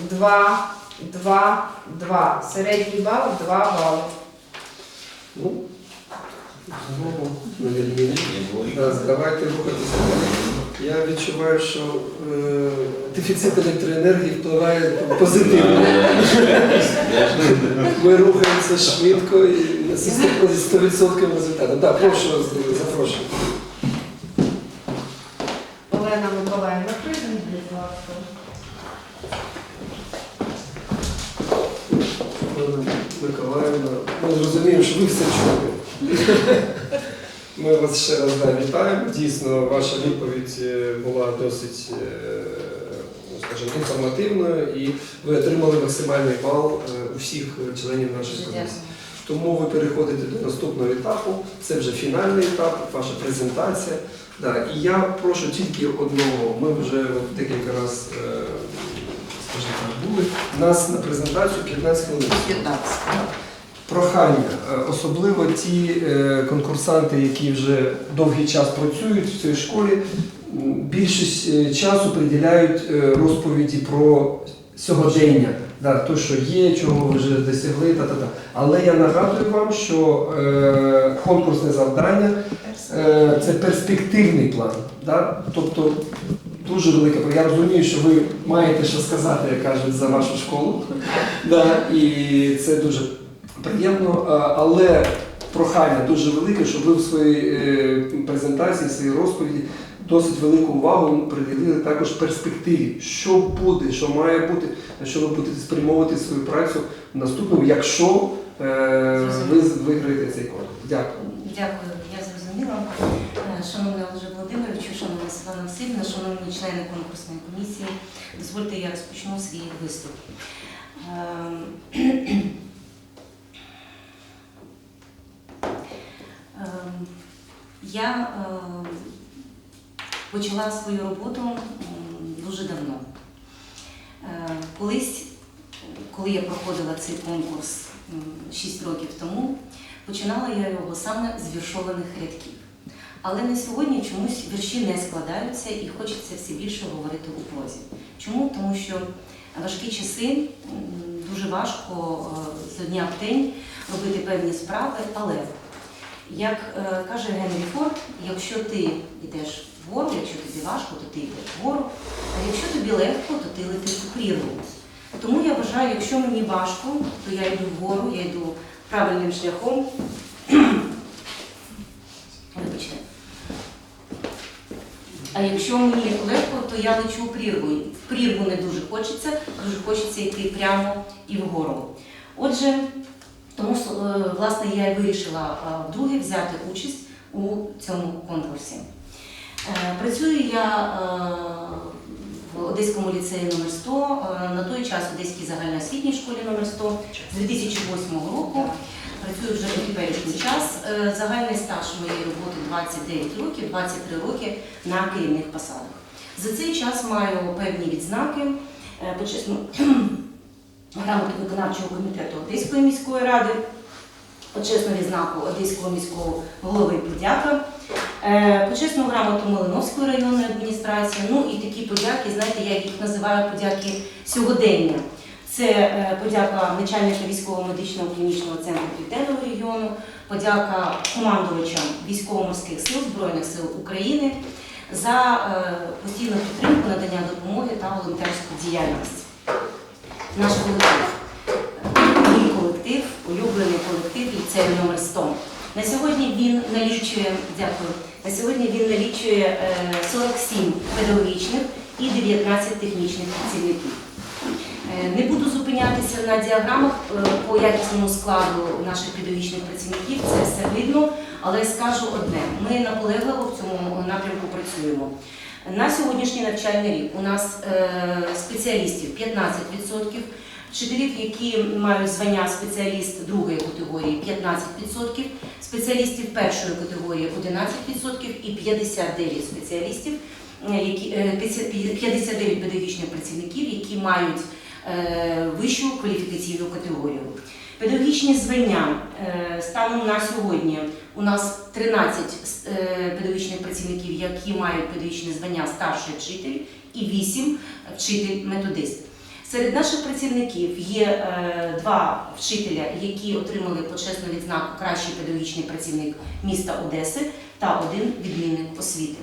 2, 2, 2. Середній бал 2 бали. Ну, знову на відміні. Так, Давайте рухатися далі. Я відчуваю, що е, дефіцит електроенергії впливає позитивно. Ми рухаємося швидко і з 100% результатом. Так, прошу, запрошую. Олена Миколаївна, прийдемо, будь ласка. Олена Миколаївна, ми зрозуміємо, що ви все чули. Ми вас ще раз да, вітаємо. Дійсно, ваша відповідь е, була досить е, ну, скажімо, інформативною і ви отримали максимальний бал е, у всіх членів нашої комісії. Тому ви переходите до наступного етапу. Це вже фінальний етап, ваша презентація. Да, і я прошу тільки одного. Ми вже от декілька разів, були. У нас на презентацію 15 хвилин. 15. Прохання, е, особливо ті е, конкурсанти, які вже довгий час працюють в цій школі, більшість е, часу приділяють розповіді про сьогодення, да, то, що є, чого ви вже досягли, та, та, та. Але я нагадую вам, що е, конкурсне завдання е, це перспективний план. Да? Тобто дуже велика. Я розумію, що ви маєте що сказати, як кажуть, за вашу школу. Да? І це дуже приємно, але прохання дуже велике, щоб ви в своїй е, презентації, в своїй розповіді досить велику увагу приділили також перспективі, що буде, що має бути, на що ви будете спрямовувати свою працю в наступному, якщо е, ви виграєте цей конкурс. Дякую. Дякую, я зрозуміла. Шановний Олеже Володимировичу, шановна Світлана Васильівна, шановні члени конкурсної комісії, дозвольте я розпочну свій виступ. Ем, ем, Я ем, почала свою роботу дуже давно. Колись, коли я проходила цей конкурс 6 років тому, Починала я його саме з віршованих рядків. Але на сьогодні чомусь вірші не складаються і хочеться все більше говорити у прозі. Чому? Тому що важкі часи дуже важко е, з дня в день робити певні справи, але як е, каже Генрі Форд, якщо ти йдеш вгору, якщо тобі важко, то ти йдеш вгору, а якщо тобі легко, то ти летиш у прірву. Тому я вважаю, якщо мені важко, то я йду вгору, я йду правильним шляхом. Вибачте. А якщо мені легко, то я лечу прірву. В прірву не дуже хочеться, дуже хочеться йти прямо і вгору. Отже, тому е, власне я і вирішила е, вдруге взяти участь у цьому конкурсі. Е, Працюю я в Одеському ліцеї номер 100 е, на той час Одеській загальноосвітній школі номер 100 з 2008 року. Працюю вже теперішній час. Е, Загальний стаж моєї роботи 29 років, 23 роки на керівних посадах. За цей час маю певні відзнаки. Е, Почесну грамоту виконавчого комітету Одеської міської ради, почесну відзнаку Одеського міського голови подяка, е, почесну грамоту Малиновської районної адміністрації. Ну і такі подяки, знаєте, я їх називаю подяки сьогодення. Це е, подяка начальника військово-медичного клінічного центру Південного регіону, подяка командувачам військово-морських сил Збройних сил України за е, постійну підтримку, надання допомоги та волонтерську діяльність. Наш колектив, е, мій колектив, улюблений колектив ліцею номер 100. На сьогодні він налічує, дякую, на сьогодні він налічує е, 47 педагогічних і 19 технічних працівників. Не буду зупинятися на діаграмах е, по якісному складу наших педагогічних працівників, це все видно, але скажу одне: ми наполегливо в цьому напрямку працюємо. На сьогоднішній навчальний рік у нас е, спеціалістів 15%, вчителів, які мають звання спеціаліст другої категорії 15%, спеціалістів першої категорії 11% і 59 спеціалістів, е, які, е, 59 педагогічних працівників, які мають вищу кваліфікаційну категорію. Педагогічні звання е, станом на сьогодні у нас 13 е, педагогічних працівників, які мають педагогічне звання старший вчитель, і 8 вчитель-методист. Серед наших працівників є е, два вчителя, які отримали почесну відзнаку Кращий педагогічний працівник міста Одеси та один відмінник освіти.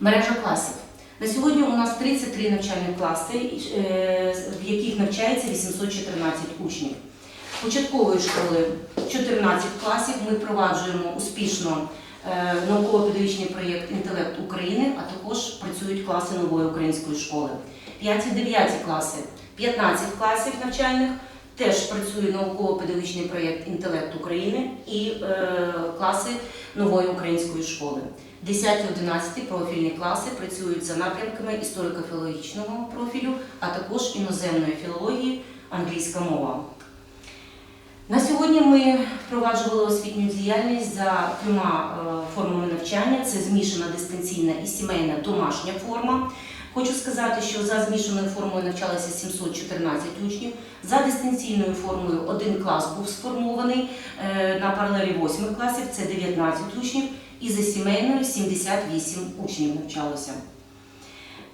Мережа класів. На сьогодні у нас 33 навчальні класи, е, в яких навчається 814 учнів. Початкової школи 14 класів. Ми впроваджуємо успішно е, науково-педагогічний проєкт Інтелект України, а також працюють класи нової української школи. 5-9 класи, 15 класів навчальних. Теж працює науково-педагогічний проєкт Інтелект України і е, класи нової української школи. 10-11 профільні класи працюють за напрямками історико-філологічного профілю, а також іноземної філології, англійська мова. На сьогодні ми впроваджували освітню діяльність за трьома е, формами навчання: це змішана дистанційна і сімейна домашня форма. Хочу сказати, що за змішаною формою навчалося 714 учнів. За дистанційною формою один клас був сформований е, на паралелі 8 класів, це 19 учнів, і за сімейною 78 учнів навчалося.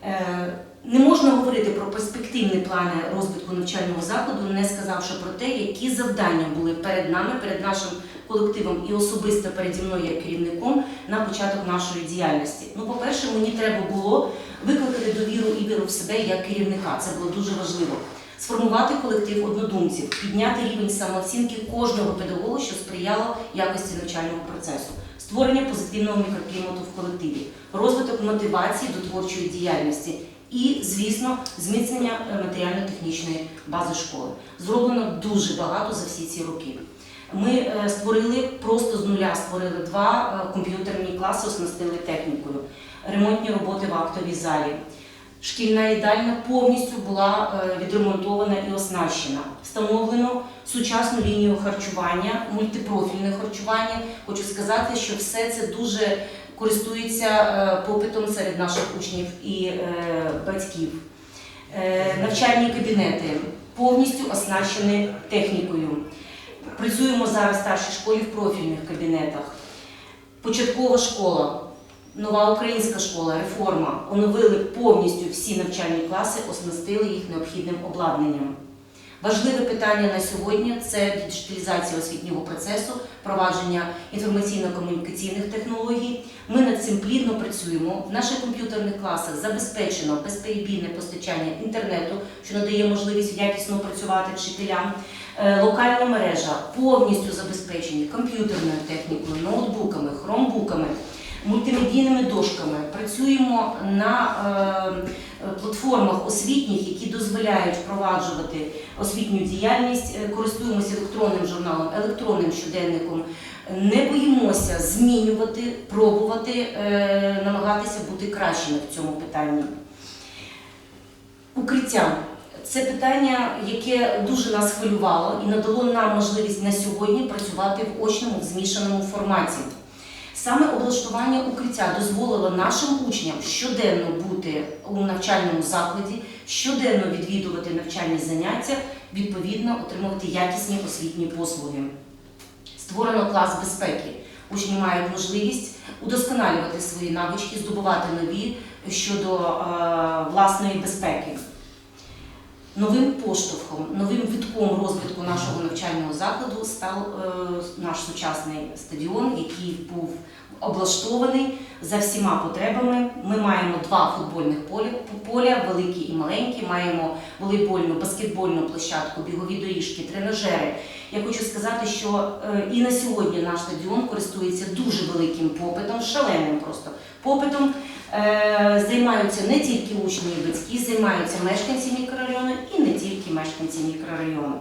Е, Не можна говорити про перспективні плани розвитку навчального закладу, не сказавши про те, які завдання були перед нами, перед нашим колективом і особисто переді мною як керівником на початок нашої діяльності. Ну, по-перше, мені треба було викликати довіру і віру в себе як керівника. Це було дуже важливо. Сформувати колектив однодумців, підняти рівень самооцінки кожного педагога, що сприяло якості навчального процесу, створення позитивного мікроклімату в колективі, розвиток мотивації до творчої діяльності і, звісно, зміцнення е, матеріально-технічної бази школи. Зроблено дуже багато за всі ці роки. Ми е, створили просто з нуля створили два е, комп'ютерні класи, оснастили технікою, ремонтні роботи в актовій залі. Шкільна їдальня повністю була е, відремонтована і оснащена. Встановлено сучасну лінію харчування, мультипрофільне харчування. Хочу сказати, що все це дуже користується е, попитом серед наших учнів і е, батьків. Навчальні кабінети повністю оснащені технікою. Працюємо зараз в старшій школі в профільних кабінетах. Початкова школа, нова українська школа, реформа. Оновили повністю всі навчальні класи, оснастили їх необхідним обладнанням. Важливе питання на сьогодні це діджиталізація освітнього процесу, впровадження інформаційно-комунікаційних технологій. Ми над цим плідно працюємо. В наших комп'ютерних класах забезпечено безперебійне постачання інтернету, що надає можливість якісно працювати вчителям. Е, Локальна мережа повністю забезпечені комп'ютерною технікою, ноутбуками, хромбуками, мультимедійними дошками. Працюємо на е, е, платформах освітніх, які дозволяють впроваджувати освітню діяльність. Е, Користуємося електронним журналом, електронним щоденником. Не боїмося змінювати, пробувати, намагатися бути кращими в цьому питанні. Укриття. Це питання, яке дуже нас хвилювало і надало нам можливість на сьогодні працювати в очному в змішаному форматі. Саме облаштування укриття дозволило нашим учням щоденно бути у навчальному закладі, щоденно відвідувати навчальні заняття, відповідно отримувати якісні освітні послуги. Створено клас безпеки. Учні мають можливість удосконалювати свої навички, здобувати нові щодо власної безпеки. Новим поштовхом, новим витком розвитку нашого навчального закладу став е, наш сучасний стадіон, який був облаштований за всіма потребами. Ми маємо два футбольних поля, великі і маленькі. Маємо волейбольну, баскетбольну площадку, бігові доріжки, тренажери. Я хочу сказати, що е, і на сьогодні наш стадіон користується дуже великим попитом, шаленим просто попитом. Е, Займаються не тільки учні і батьки, займаються мешканці мікрорайону і не тільки мешканці мікрорайону.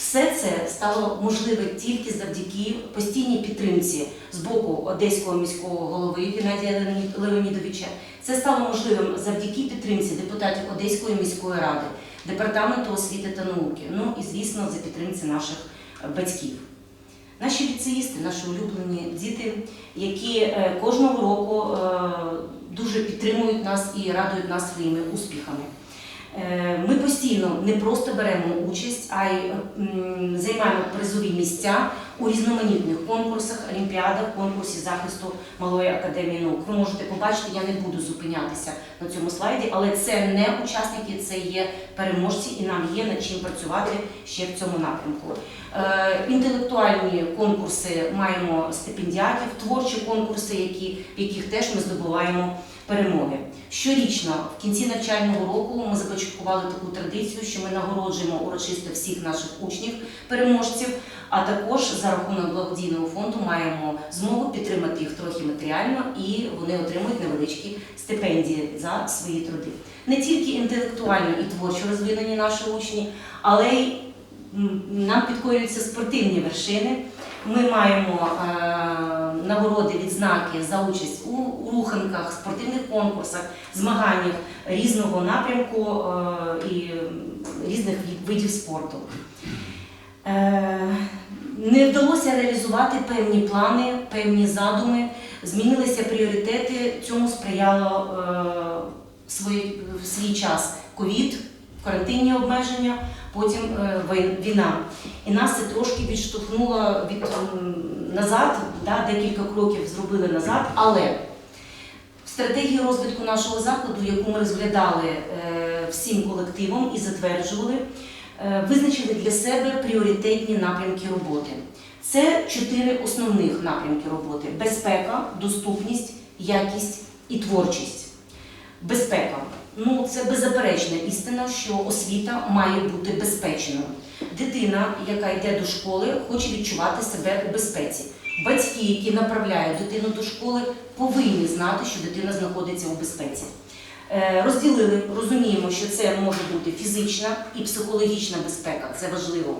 Все це стало можливе тільки завдяки постійній підтримці з боку Одеського міського голови Геннадія Леонідовича. Це стало можливим завдяки підтримці депутатів Одеської міської ради, департаменту освіти та науки. Ну і звісно, за підтримці наших е, батьків. Наші ліцеїсти, наші улюблені діти, які е, кожного року е, дуже підтримують нас і радують нас своїми успіхами. Е, Ми постійно не просто беремо участь, а й займаємо призові місця у різноманітних конкурсах, олімпіадах, конкурсі захисту малої академії наук. Ви можете побачити, я не буду зупинятися на цьому слайді, але це не учасники, це є переможці, і нам є над чим працювати ще в цьому напрямку. Е, інтелектуальні конкурси маємо стипендіатів, творчі конкурси, які, в яких теж ми здобуваємо перемоги. Щорічно, в кінці навчального року, ми започаткували таку традицію, що ми нагороджуємо урочисто всіх наших учнів, переможців, а також за рахунок благодійного фонду маємо змогу підтримати їх трохи матеріально, і вони отримують невеличкі стипендії за свої труди. Не тільки інтелектуально і творчо розвинені наші учні, але й нам підкорюються спортивні вершини. Ми маємо е, нагороди, відзнаки за участь у, руханках, спортивних конкурсах, змаганнях різного напрямку е, і різних видів спорту. Е, не вдалося реалізувати певні плани, певні задуми, змінилися пріоритети. Цьому сприяло в свій час ковід, карантинні обмеження, потім е, війна. І нас це трошки відштовхнуло від назад, да, декілька кроків зробили назад, але в стратегії розвитку нашого закладу, яку ми розглядали е, всім колективом і затверджували, е, визначили для себе пріоритетні напрямки роботи. Це чотири основних напрямки роботи: безпека, доступність, якість і творчість. Безпека. Ну, це беззаперечна істина, що освіта має бути безпечною. Дитина, яка йде до школи, хоче відчувати себе у безпеці. Батьки, які направляють дитину до школи, повинні знати, що дитина знаходиться у безпеці. Е, Розділили, розуміємо, що це може бути фізична і психологічна безпека, це важливо.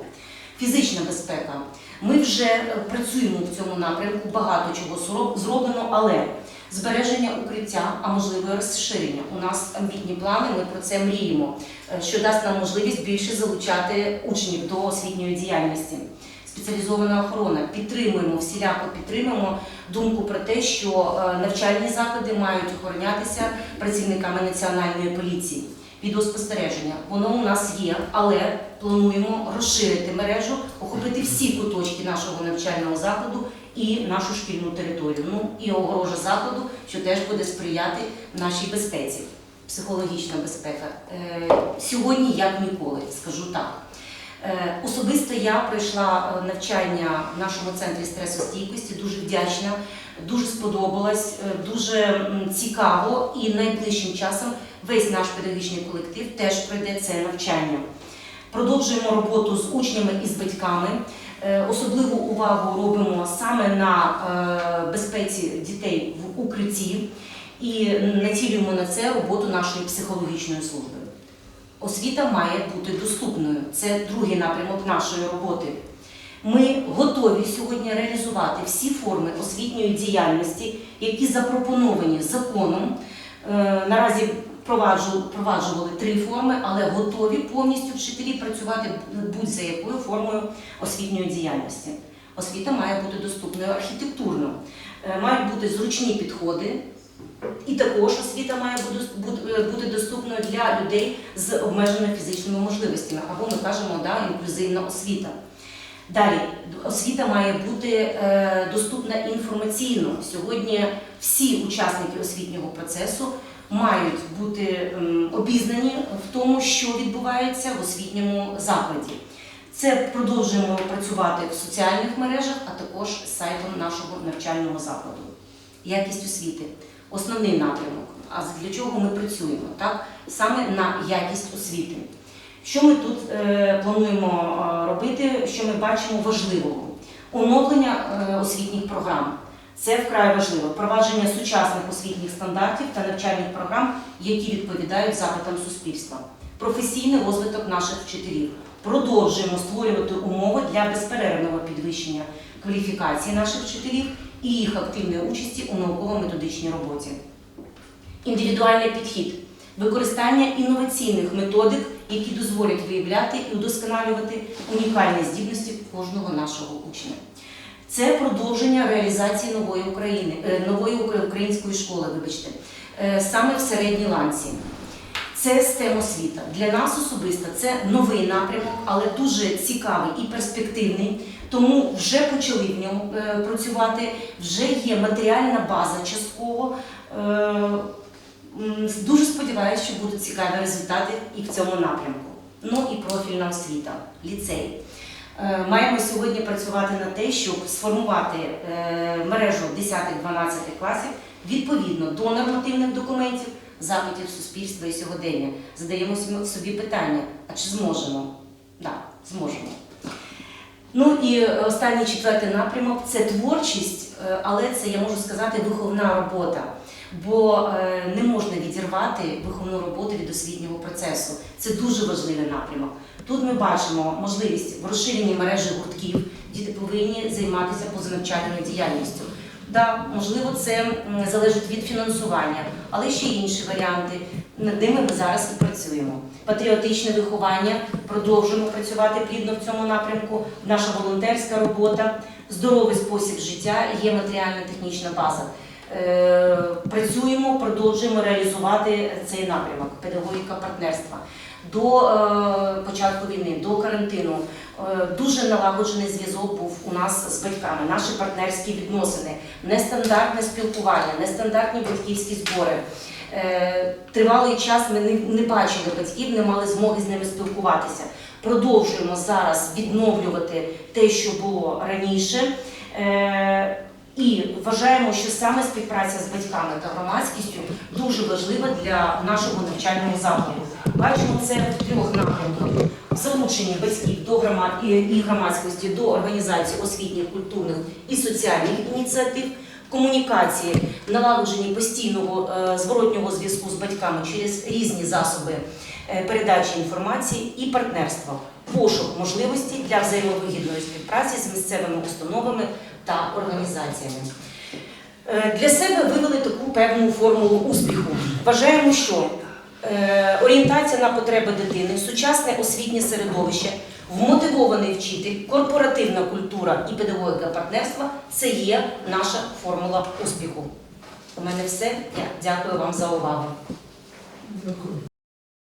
Фізична безпека. Ми вже працюємо в цьому напрямку, багато чого зро- зроблено, але збереження укриття, а можливо і розширення. У нас амбітні плани, ми про це мріємо, е, що дасть нам можливість більше залучати учнів до освітньої діяльності. Спеціалізована охорона. Підтримуємо, всіляко підтримуємо думку про те, що е, навчальні заклади мають охоронятися працівниками національної поліції. Відеоспостереження. Воно у нас є, але плануємо розширити мережу, охопити всі куточки нашого навчального закладу і нашу шкільну територію. Ну і огорожа закладу, що теж буде сприяти нашій безпеці. Психологічна безпека. Е, сьогодні як ніколи, скажу так. Е, Особисто я пройшла е, навчання в нашому центрі стресостійкості, дуже вдячна, дуже сподобалось, е, дуже цікаво і найближчим часом весь наш педагогічний колектив теж пройде це навчання. Продовжуємо роботу з учнями і з батьками. Е, Особливу увагу робимо саме на е, безпеці дітей в укритті і націлюємо на це роботу нашої психологічної служби. Освіта має бути доступною. Це другий напрямок нашої роботи. Ми готові сьогодні реалізувати всі форми освітньої діяльності, які запропоновані законом. Е, Наразі впроваджували три форми, але готові повністю вчителі працювати будь-за якою формою освітньої діяльності. Освіта має бути доступною архітектурно, Е, мають бути зручні підходи, і також освіта має бути- бути доступною для людей з обмеженими фізичними можливостями, або ми кажемо да, інклюзивна освіта. Далі освіта має бути е, доступна інформаційно. Сьогодні всі учасники освітнього процесу мають бути ем, обізнані в тому, що відбувається в освітньому закладі. Це продовжуємо працювати в соціальних мережах, а також сайтом нашого навчального закладу. Якість освіти основний напрямок. А для чого ми працюємо? Так? Саме на якість освіти. Що ми тут е, плануємо е, робити, що ми бачимо важливого? Оновлення е, освітніх програм. Це вкрай важливо. Впровадження сучасних освітніх стандартів та навчальних програм, які відповідають запитам суспільства. Професійний розвиток наших вчителів. Продовжуємо створювати умови для безперервного підвищення кваліфікації наших вчителів і їх активної участі у науково-методичній роботі. Індивідуальний підхід, використання інноваційних методик, які дозволять виявляти і удосконалювати унікальні здібності кожного нашого учня. Це продовження реалізації нової України, е, нової української школи, вибачте, е, саме в середній ланці. Це STEM освіта. Для нас особисто це новий напрямок, але дуже цікавий і перспективний. Тому вже почали в ньому е, працювати, вже є матеріальна база частково. Дуже сподіваюся, що будуть цікаві результати і в цьому напрямку. Ну і профільна освіта, ліцей. Е, Маємо сьогодні працювати на те, щоб сформувати е, мережу 10-12 класів відповідно до нормативних документів, запитів суспільства і сьогодення. Задаємо собі питання: а чи зможемо? Так, да, зможемо. Ну і останній четвертий напрямок це творчість, е, але це я можу сказати виховна робота. Бо е, не можна відірвати виховну роботу від освітнього процесу. Це дуже важливий напрямок. Тут ми бачимо можливість в розширенні мережі гуртків. Діти повинні займатися позанавчальною діяльністю. Да, можливо, це залежить від фінансування, але ще інші варіанти. Над ними ми зараз і працюємо. Патріотичне виховання продовжуємо працювати плідно в цьому напрямку. Наша волонтерська робота, здоровий спосіб життя, є матеріально-технічна база. Е, Працюємо, продовжуємо реалізувати цей напрямок педагогіка партнерства. До е, початку війни, до карантину е, дуже налагоджений зв'язок був у нас з батьками, наші партнерські відносини, нестандартне спілкування, нестандартні батьківські збори. Тривалий час ми не, бачили батьків, не мали змоги з ними спілкуватися. Продовжуємо зараз відновлювати те, що було раніше. І вважаємо, що саме співпраця з батьками та громадськістю дуже важлива для нашого навчального закладу. Бачимо це в трьох напрямках: залучення батьків до громад і, громадськості до організації освітніх, культурних і соціальних ініціатив, комунікації, налагодженні постійного е, зворотнього зв'язку з батьками через різні засоби е, передачі інформації і партнерства, пошук можливості для взаємовигідної співпраці з місцевими установами та організаціями. Е, Для себе вивели таку певну формулу успіху. Вважаємо, що е, орієнтація на потреби дитини, сучасне освітнє середовище, вмотивований вчитель, корпоративна культура і педагогіка партнерства це є наша формула успіху. У мене все. Я дякую вам за увагу.